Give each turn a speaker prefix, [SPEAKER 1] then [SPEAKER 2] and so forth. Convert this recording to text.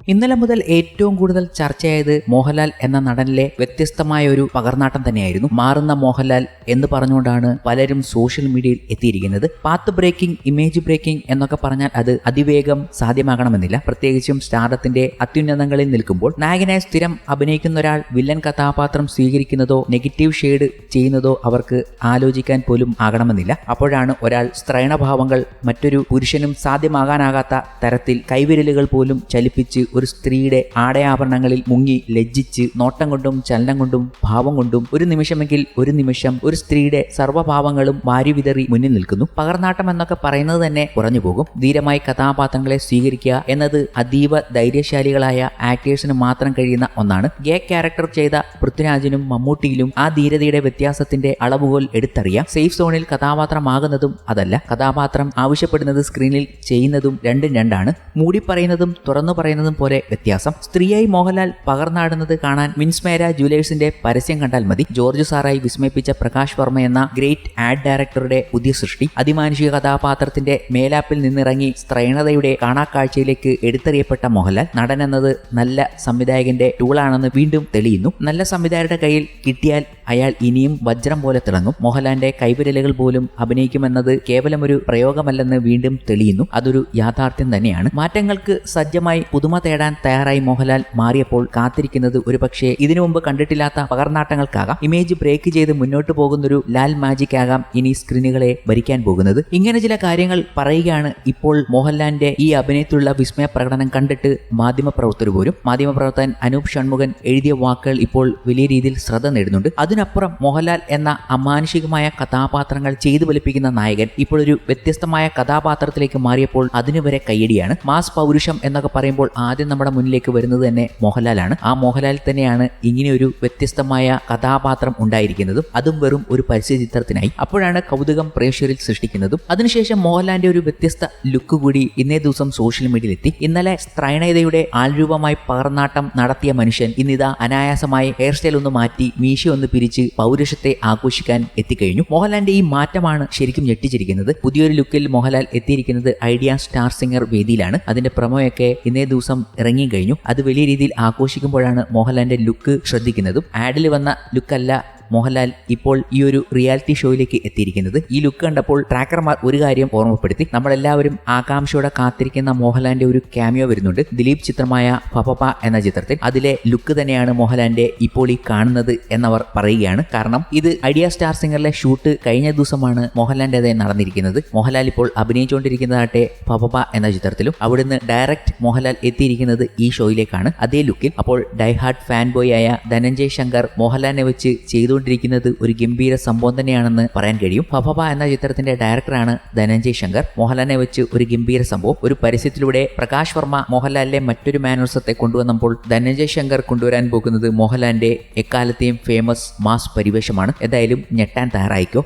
[SPEAKER 1] ഇന്നലെ മുതൽ ഏറ്റവും കൂടുതൽ ചർച്ചയായത് മോഹൻലാൽ എന്ന നടനിലെ വ്യത്യസ്തമായ ഒരു പകർന്നാട്ടം തന്നെയായിരുന്നു മാറുന്ന മോഹൻലാൽ എന്ന് പറഞ്ഞുകൊണ്ടാണ് പലരും സോഷ്യൽ മീഡിയയിൽ എത്തിയിരിക്കുന്നത്. പാത്ത് ബ്രേക്കിംഗ് ഇമേജ് ബ്രേക്കിംഗ് എന്നൊക്കെ പറഞ്ഞാൽ അത് അതിവേഗം സാധ്യമാകണമെന്നില്ല. പ്രത്യേകിച്ചും സ്റ്റാർഡത്തിന്റെ അത്യുന്നതങ്ങളിൽ നിൽക്കുമ്പോൾ നായകനായി സ്ഥിരം അഭിനയിക്കുന്ന ഒരാൾ വില്ലൻ കഥാപാത്രം സ്വീകരിക്കുന്നതോ നെഗറ്റീവ് ഷെയ്ഡ് ചെയ്യുന്നതോ അവർക്ക് ആലോചിക്കാൻ പോലും ആകണമെന്നില്ല. അപ്പോഴാണ് ഒരാൾ സ്ത്രൈണഭാവങ്ങൾ മറ്റൊരു പുരുഷനും സാധ്യമാകാനാകാത്ത തരത്തിൽ കൈവിരലുകൾ പോലും ചലിപ്പിച്ച് ഒരു സ്ത്രീയുടെ ആടയാഭരണങ്ങളിൽ മുങ്ങി ലജ്ജിച്ച് നോട്ടം കൊണ്ടും ചലനം കൊണ്ടും ഭാവം കൊണ്ടും ഒരു നിമിഷമെങ്കിൽ ഒരു നിമിഷം ഒരു സ്ത്രീയുടെ സർവഭാവങ്ങളും വാരിവിതറി മുന്നിൽ നിൽക്കുന്നു. പകർനാട്ടം എന്നൊക്കെ പറയുന്നത് തന്നെ കുറഞ്ഞു പോകും. ധീരമായി കഥാപാത്രങ്ങളെ സ്വീകരിക്കുക എന്നത് അതീവ ധൈര്യശാലികളായ ആക്ടേഴ്സിന് മാത്രം കഴിയുന്ന ഒന്നാണ്. ഗേ ക്യാരക്ടർ ചെയ്ത പൃഥ്വിരാജിനും മമ്മൂട്ടിയിലും ആ ധീരതയുടെ വ്യത്യാസത്തിന്റെ അളവുകൾ എടുത്തറിയാം. സേഫ് സോണിൽ കഥാപാത്രമാകുന്നതും അതല്ല. കഥാപാത്രം ആവശ്യപ്പെടുന്നത് സ്ക്രീനിൽ ചെയ്യുന്നതും രണ്ടും രണ്ടാണ്. മൂടി പറയുന്നതും തുറന്നു പറയുന്നതും പോലെ വ്യത്യാസം. സ്ത്രീയായി മോഹൻലാൽ പകർന്നാടുന്നത് കാണാൻ മിൻസ്മേര ജുവലേഴ്സിന്റെ പരസ്യം കണ്ടാൽ മതി. ജോർജ് സാറായി വിസ്മയിപ്പിച്ച പ്രകാശ് വർമ്മ എന്ന ഗ്രേറ്റ് ആഡ് ഡയറക്ടറുടെ പുതിയ സൃഷ്ടി. അതിമാനുഷിക കഥാപാത്രത്തിന്റെ മേലാപ്പിൽ നിന്നിറങ്ങി സ്ത്രൈണതയുടെ കാണാക്കാഴ്ചയിലേക്ക് എടുത്തെറിയപ്പെട്ട മോഹൻലാൽ നടൻ എന്നത് നല്ല സംവിധായകന്റെ ടൂളാണെന്ന് വീണ്ടും തെളിയുന്നു. നല്ല സംവിധായകരുടെ കയ്യിൽ കിട്ടിയാൽ അയാൾ ഇനിയും വജ്രം പോലെ തിളങ്ങും. മോഹൻലാലിന്റെ കൈവിരലുകൾ പോലും അഭിനയിക്കുമെന്നത് കേവലം ഒരു പ്രയോഗമല്ലെന്ന് വീണ്ടും തെളിയുന്നു. അതൊരു യാഥാർത്ഥ്യം തന്നെയാണ്. മാറ്റങ്ങൾക്ക് സജ്ജമായി പുതുമ തേടാൻ തയ്യാറായി മോഹൻലാൽ മാറിയപ്പോൾ കാത്തിരിക്കുന്നത് ഒരു പക്ഷേ ഇതിനു മുമ്പ് കണ്ടിട്ടില്ലാത്ത പകർനാട്ടങ്ങൾക്കാകാം ഇമേജ് ബ്രേക്ക് ചെയ്ത് മുന്നോട്ട് പോകുന്നൊരു ലാൽ മാജിക് ആകാം ഇനി സ്ക്രീനുകളെ ഭരിക്കാൻ പോകുന്നത്. ഇങ്ങനെ ചില കാര്യങ്ങൾ പറയുകയാണ് ഇപ്പോൾ മോഹൻലാലിന്റെ ഈ അഭിനയത്തിലുള്ള വിസ്മയ പ്രകടനം കണ്ടിട്ട് മാധ്യമപ്രവർത്തകർ പോലും. മാധ്യമപ്രവർത്തകൻ അനൂപ് ഷൺമുഖൻ എഴുതിയ വാക്കുകൾ ഇപ്പോൾ വലിയ രീതിയിൽ ശ്രദ്ധ നേടുന്നുണ്ട്. അതിനപ്പുറം മോഹൻലാൽ എന്ന അമാനുഷികമായ കഥാപാത്രങ്ങൾ ചെയ്തു ഫലിപ്പിക്കുന്ന നായകൻ ഇപ്പോഴൊരു വ്യത്യസ്തമായ കഥാപാത്രത്തിലേക്ക് മാറിയപ്പോൾ അതിനുവരെ കയ്യടിയാണ്. മാസ് പൗരുഷം എന്നൊക്കെ പറയുമ്പോൾ ആദ്യം നമ്മുടെ മുന്നിലേക്ക് വരുന്നത് തന്നെ മോഹൻലാലാണ്. ആ മോഹൻലാൽ തന്നെയാണ് ഇങ്ങനെയൊരു വ്യത്യസ്തമായ കഥാപാത്രം ഉണ്ടായിരിക്കുന്നതും അതും വെറും ഒരു പരസ്യ ചിത്രത്തിനായി അപ്പോഴാണ് കൗതുകം പ്രേക്ഷകരിൽ സൃഷ്ടിക്കുന്നതും. അതിനുശേഷം മോഹൻലാലിന്റെ ഒരു വ്യത്യസ്ത ലുക്ക് കൂടി ഇന്നേ ദിവസം സോഷ്യൽ മീഡിയയിൽ എത്തി ഇന്നലെ സ്ത്രൈണതയുടെ ആൾരൂപമായി പകർന്നാട്ടം നടത്തിയ മനുഷ്യൻ ഇന്നിതാ അനായാസമായി ഹെയർ സ്റ്റൈൽ ഒന്ന് മാറ്റി മീശ ഒന്ന് പിരിച്ച് പൗരുഷത്തെ ആഘോഷിക്കാൻ എത്തിക്കഴിഞ്ഞു. മോഹൻലാലിന്റെ ഈ മാറ്റമാണ് ശരിക്കും ഞെട്ടിച്ചിരിക്കുന്നത്. പുതിയൊരു ലുക്കിൽ മോഹൻലാൽ എത്തിയിരിക്കുന്നത് ഐഡിയ സ്റ്റാർ സിംഗർ വേദിയിലാണ്. അതിന്റെ പ്രമോയൊക്കെ ഇന്നേ ദിവസം ഇറങ്ങി കഴിഞ്ഞു അത് വലിയ രീതിയിൽ ആഘോഷിക്കുമ്പോഴാണ് മോഹൻലാലിന്റെ ലുക്ക് ശ്രദ്ധിക്കുന്നതും. ആഡിൽ വന്ന ലുക്കല്ല മോഹൻലാൽ ഇപ്പോൾ ഈ ഒരു റിയാലിറ്റി ഷോയിലേക്ക് എത്തിയിരിക്കുന്നത്. ഈ ലുക്ക് കണ്ടപ്പോൾ ട്രാക്കർമാർ ഒരു കാര്യം ഓർമ്മപ്പെടുത്തി. നമ്മളെല്ലാവരും ആകാംക്ഷയോടെ കാത്തിരിക്കുന്ന മോഹൻലാലിന്റെ ഒരു ക്യാമിയോ വരുന്നുണ്ട്. ദിലീപ് ചിത്രമായ പപപ എന്ന ചിത്രത്തിൽ അതിലെ ലുക്ക് തന്നെയാണ് മോഹൻലാലിന്റെ ഇപ്പോൾ ഈ കാണുന്നത് എന്നവർ പറയുകയാണ്. കാരണം ഇത് ഐഡിയ സ്റ്റാർ സിംഗറിലെ ഷൂട്ട് കഴിഞ്ഞ ദിവസമാണ് മോഹൻലാലിന്റെതായി നടന്നിരിക്കുന്നത്. മോഹൻലാൽ ഇപ്പോൾ അഭിനയിച്ചുകൊണ്ടിരിക്കുന്നതാട്ടെ പപപ എന്ന ചിത്രത്തിലും അവിടുന്ന് ഡയറക്റ്റ് മോഹൻലാൽ എത്തിയിരിക്കുന്നത് ഈ ഷോയിലേക്കാണ്. അതേ ലുക്കിൽ അപ്പോൾ ഡൈഹാർഡ് ഫാൻ ബോയ് ആയ ധനഞ്ജയ് ശങ്കർ മോഹൻലാലിനെ വെച്ച് ചെയ്തുകൊണ്ടിരിക്കുന്നത് ഒരു ഗംഭീര സംഭവം തന്നെയാണെന്ന് പറയാൻ കഴിയും. ഫഫബ എന്ന ചിത്രത്തിന്റെ ഡയറക്ടറാണ് ധനഞ്ജയ് ശങ്കർ. മോഹൻലാലിനെ വെച്ച് ഒരു ഗംഭീര സംഭവം. ഒരു പരസ്യത്തിലൂടെ പ്രകാശ് വർമ്മ മോഹൻലാലിലെ മറ്റൊരു മാനോത്സവത്തെ കൊണ്ടുവന്നപ്പോൾ ധനഞ്ജയ് ശങ്കർ കൊണ്ടുവരാൻ പോകുന്നത് മോഹൻലാലിന്റെ എക്കാലത്തെയും ഫേമസ് മാസ് പരിവേഷമാണ്. എന്തായാലും ഞെട്ടാൻ തയ്യാറായിക്കോ?